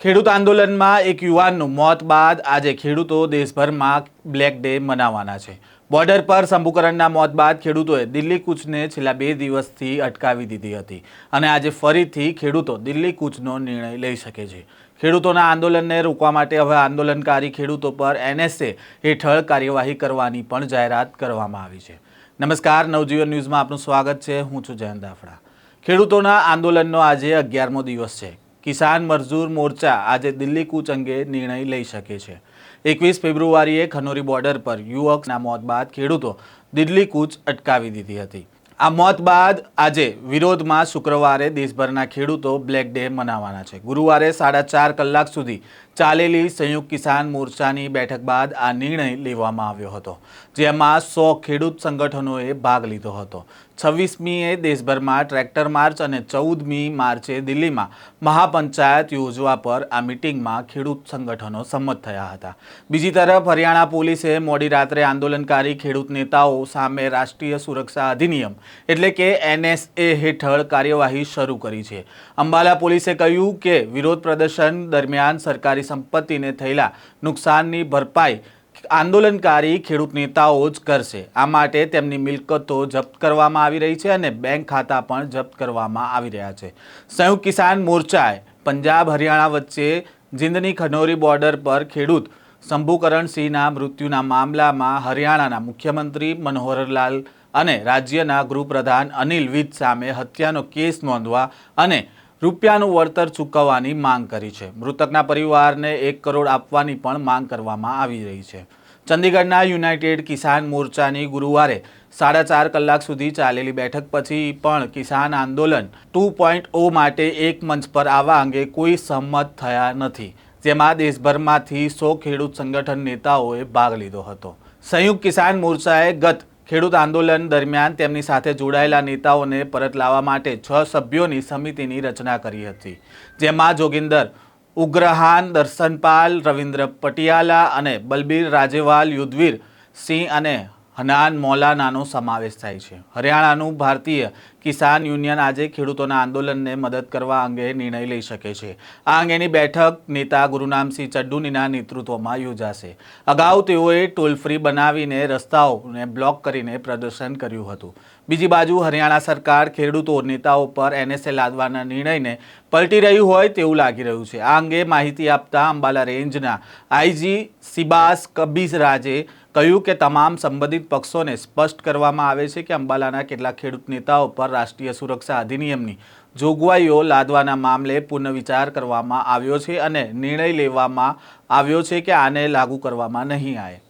ખેડૂત આંદોલનમાં એક યુવાનનું મોત બાદ આજે ખેડૂતો દેશભરમાં બ્લેક ડે મનાવવાના છે. બોર્ડર પર શંભુકરણના મોત બાદ ખેડૂતોએ દિલ્હી કૂચને છેલ્લા બે દિવસથી અટકાવી દીધી હતી અને આજે ફરીથી ખેડૂતો દિલ્હી કૂચનો નિર્ણય લઈ શકે છે. ખેડૂતોના આંદોલનને રોકવા માટે હવે આંદોલનકારી ખેડૂતો પર એનએસએ હેઠળ કાર્યવાહી કરવાની પણ જાહેરાત કરવામાં આવી છે. નમસ્કાર, નવજીવન ન્યૂઝમાં આપનું સ્વાગત છે. હું છું જયંત દાફડા ખેડૂતોના આંદોલનનો આજે અગિયારમો દિવસ છે. કિસાન મજદૂર મોરચા આજે દિલ્હી કૂચ અંગે નિર્ણય લઈ શકે છે. એકવીસ ફેબ્રુઆરીએ ખનોરી બોર્ડર પર યુવકના મોત બાદ ખેડૂતો દિલ્હી કૂચ અટકાવી દીધી હતી. આ મોત બાદ આજે વિરોધમાં શુક્રવારે દેશભરના ખેડૂતો બ્લેક ડે મનાવવાના છે. ગુરુવારે સાડા ચાર કલાક સુધી ચાલેલી સંયુક્ત કિસાન મોરચાની બેઠક બાદ આ નિર્ણય લેવામાં આવ્યો હતો, જેમાં સો ખેડૂત સંગઠનોએ ભાગ લીધો હતો. છવ્વીસમીએ દેશભરમાં ટ્રેક્ટર માર્ચ અને ચૌદમી માર્ચે દિલ્હીમાં મહાપંચાયત યોજવા પર આ મિટિંગમાં ખેડૂત સંગઠનો સંમત થયા હતા. બીજી તરફ હરિયાણા પોલીસે મોડી રાત્રે આંદોલનકારી ખેડૂત નેતાઓ સામે રાષ્ટ્રીય સુરક્ષા અધિનિયમ એટલે કે એનએસએ હેઠળ કાર્યવાહી શરૂ કરી છે. અંબાલા પોલીસે કહ્યું કે વિરોધ પ્રદર્શન દરમિયાન સરકારી સંપત્તિને થયેલા નુકસાનની ભરપાઈ આંદોલનકારી ખેડૂત નેતાઓ જ કરશે. આ માટે તેમની મિલકતો જપ્ત કરવામાં આવી રહી છે અને બેંક ખાતા પણ જપ્ત કરવામાં આવી રહ્યા છે. સંયુક્ત કિસાન મોરચાએ પંજાબ હરિયાણા વચ્ચે જિંદની ખનોરી બોર્ડર પર ખેડૂત શંભુકરણ સિંહના મૃત્યુના મામલામાં હરિયાણાના મુખ્યમંત્રી મનોહરલાલ અને રાજ્યના ગૃહપ્રધાન અનિલ વિજ સામે હત્યાનો કેસ નોંધવા અને રૂપિયાનું વળતર ચૂકવવાની માંગ કરી છે. મૃતકના પરિવારને એક કરોડ આપવાની પણ માંગ કરવામાં આવી રહી છે. ચંદીગઢના યુનાઇટેડ કિસાન મોરચાની ગુરુવારે સાડા ચાર કલાક સુધી ચાલેલી બેઠક પછી પણ કિસાન આંદોલન ટુ પોઈન્ટ ઓ માટે એક મંચ પર આવવા અંગે કોઈ સંમત થયા નથી, જેમાં દેશભરમાંથી સો ખેડૂત સંગઠન નેતાઓએ ભાગ લીધો હતો. સંયુક્ત કિસાન મોરચાએ ગત ખેડૂત આંદોલન દરમિયાન તેમની સાથે જોડાયેલા નેતાઓને પરત લાવવા માટે છ સભ્યોની સમિતિની રચના કરી હતી, જેમાં જોગિંદર ઉગ્રહાન, દર્શનપાલ, રવિન્દ્ર પટિયાલા અને બલબીર રાજેવાલ યુદ્ધવીર સિંહ અને હનાન મૌલાનાનો સમાવેશ થાય છે. હરિયાણાનું ભારતીય કિસાન યુનિયન આજે ખેડૂતોના આંદોલનને મદદ કરવા અંગે નિર્ણય લઈ શકે છે. આ અંગેની બેઠક નેતા ગુરુનામસિંહ ચડ્ડુનીના નેતૃત્વમાં યોજાશે. અગાઉ તેઓએ ટોલ ફ્રી બનાવીને રસ્તાઓને બ્લોક કરીને પ્રદર્શન કર્યું હતું. બીજી બાજુ હરિયાણા સરકાર ખેડૂતો, નેતાઓ પર એનએસએ લાદવાના નિર્ણયને પલટી રહ્યું હોય તેવું લાગી રહ્યું છે. આ અંગે માહિતી આપતા અંબાલા રેન્જના આઈજી સિબાસ કબીસ રાજે કહ્યું કે તમામ સંબંધિત પક્ષોને સ્પષ્ટ કરવામાં આવે છે કે અંબાલાના કેટલાક ખેડૂત નેતાઓ પર રાષ્ટ્રીય સુરક્ષા અધિનિયમની જોગવાઈઓ લાદવાના મામલે પુનઃવિચાર કરવામાં આવ્યો છે અને નિર્ણય લેવામાં આવ્યો છે કે આને લાગુ કરવામાં નહીં આવે.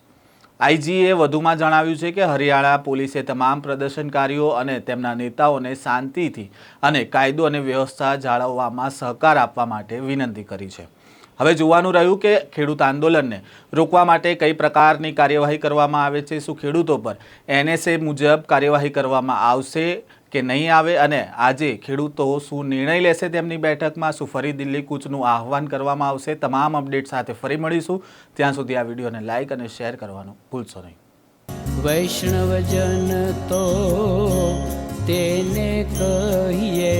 આઈજીએ વધુમાં જણાવ્યું છે કે હરિયાણા પોલીસે તમામ પ્રદર્શનકારીઓ અને તેમના નેતાઓને શાંતિથી અને કાયદો અને વ્યવસ્થા જાળવવામાં સહકાર આપવા માટે વિનંતી કરી છે. હવે જોવાનું રહ્યું કે ખેડૂત આંદોલનને રોકવા માટે કઈ પ્રકારની કાર્યવાહી કરવામાં આવે છે, શું ખેડૂતો પર એનએસએ મુજબ કાર્યવાહી કરવામાં આવશે કે નહીં આવે અને આજે ખેડૂતો શું નિર્ણય લેશે તેમની બેઠકમાં, શું ફરી દિલ્હી કૂચનું આહવાન કરવામાં આવશે, તમામ અપડેટ સાથે ફરી મળીશું. ત્યાં સુધી આ વિડીયોને લાઇક અને શેર કરવાનું ભૂલશો નહીં. વૈષ્ણવજન તો તેને કહીએ